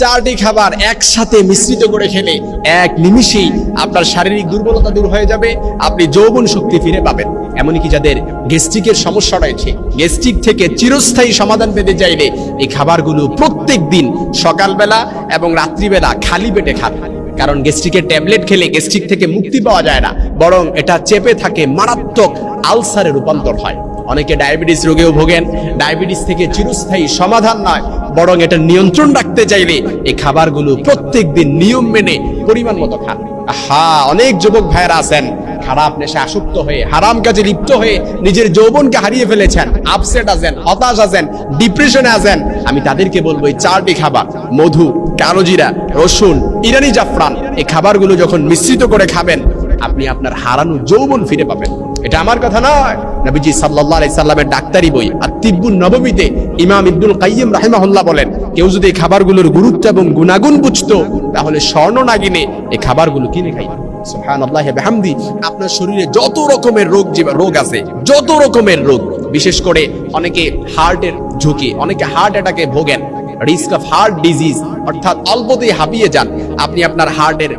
চারটি খাবার একসাথে মিশ্রিত করে খেলে এক নিমিষেই আপনার শারীরিক দুর্বলতা দূর হয়ে যাবে, আপনি যৌবন শক্তি ফিরে পাবেন। এমনকি যাদের গ্যাস্ট্রিকের সমস্যা রয়েছে, গ্যাস্ট্রিক থেকে চিরস্থায়ী সমাধান পেতে চাইলে এই খাবারগুলো প্রত্যেক দিন সকালবেলা এবং রাত্রিবেলা খালি পেটে খান। কারণ গ্যাস্ট্রিকের ট্যাবলেট খেলে গ্যাস্ট্রিক থেকে মুক্তি পাওয়া যায় না, বরং এটা চেপে থাকে মারাত্মক আলসারে রূপান্তর হয়। অনেকে ডায়াবেটিস রোগেও ভোগেন। ডায়াবেটিস থেকে চিরস্থায়ী সমাধান নয়, বরং এটা নিয়ন্ত্রণ রাখতে চাইলে এই খাবারগুলো প্রত্যেক দিন নিয়ম মেনে পরিমাণ মতো খান। হা অনেক যুবক ভাইয়েরা আছেন। খারাপ নেশা আসক্ত হয়ে, হারাম কাজে লিপ্ত হয়ে নিজের যৌবনকে হারিয়ে ফেলেছেন। আপসেট আছেন, হতাশ আছেন, ডিপ্রেশনে আছেন। আমি তাদেরকে বলব, এই চারটি খাবার, মধু, কালোজিরা, রসুন, ইরানি জাফরান, এই খাবারগুলো যখন মিশ্রিত করে খাবেন, আপনি আপনার হারানো যৌবন ফিরে পাবেন। এটা আমার কথা নয়। নবীজি সাল্লাল্লাহু আলাইহি সাল্লামের ডাক্তারি বই আর তিব্বুন নববীতে ইমাম ইবনুল কাইয়িম রাহিমাহুল্লাহ বলেন, কেউ যদি এই খাবারগুলোর গুরুত্ব এবং গুণাগুণ বুঝতো, তাহলে স্বর্ণ না এই খাবারগুলো কিনে বিহামদি, আপনার শরীরে যত রকমের রোগ রোগ আছে, যত রকমের রোগ, বিশেষ করে অনেকে হার্টের ঝুঁকি, অনেকে হার্ট অ্যাটাকে ভোগেন রিস্ক অফ হার্ট ডিজিজ অর্থাৎ অল্পতেই হাঁপিয়ে যান, আপনি আপনার হার্টের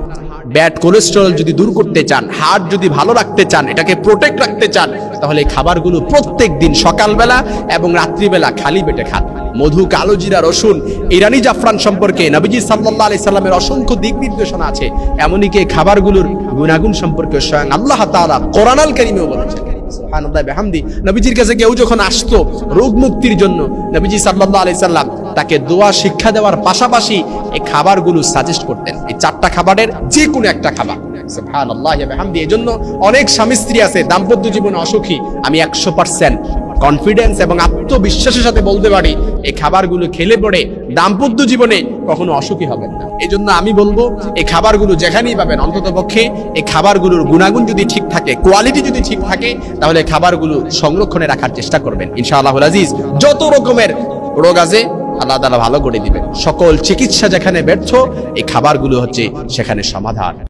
ব্যাড কোলেস্টেরল যদি দূর করতে চান হার্ট যদি ভালো রাখতে চান, এটাকে প্রোটেক্ট রাখতে চান, তাহলে এই খাবারগুলো প্রত্যেক দিন সকালবেলা এবং রাত্রিবেলা খালি পেটে খান। মধু কালোজিরা রসুন, ইরানি জাফরান সম্পর্কে নবীজি সাল্লাল্লাহু আলাইহি সাল্লামের অসংখ্য দিক নির্দেশনা আছে। এমনকি এই খাবারগুলোর গুণাগুণ সম্পর্কে স্বয়ং আল্লাহ তাআলা কোরআনাল কারীমেও বলেছেন। সুবহানাল্লাহ, বিহামদি। নবীজির কাছে কেউ যখন আসতো রোগ মুক্তির জন্য, নবীজি সাল্লাল্লাহু আলাইহি সাল্লাম তাকে দোয়া, শিক্ষা দেওয়ার পাশাপাশি এই খাবারগুলো সাজেস্ট করতেন। এই চারটা খাবারের যে কোনো একটা খাবার। বিহামদি, এজন্য অনেক স্বামী স্ত্রী আছে, দাম্পত্য জীবনে অসুখী। আমি একশো পার্সেন্ট কনফিডেন্স এবং আত্মবিশ্বাসের সাথে বলতে পারি, এই খাবারগুলো খেলে পড়ে দাম্পত্য জীবনে কখনো অসুখী হবেন না। এই জন্য আমি বলব, এই খাবারগুলো যেখানেই পাবেন, অন্তত পক্ষে এই খাবারগুলোর গুণাগুণ যদি ঠিক থাকে কোয়ালিটি যদি ঠিক থাকে, তাহলে খাবারগুলো সংরক্ষণে রাখার চেষ্টা করবেন ইনশাআল্লাহ আজিজ। যত রকমের রোগ আছে আল্লাহ তালা ভালো করে দিবেন। সকল চিকিৎসা যেখানে ব্যর্থ এই খাবারগুলো হচ্ছে সেখানে সমাধান।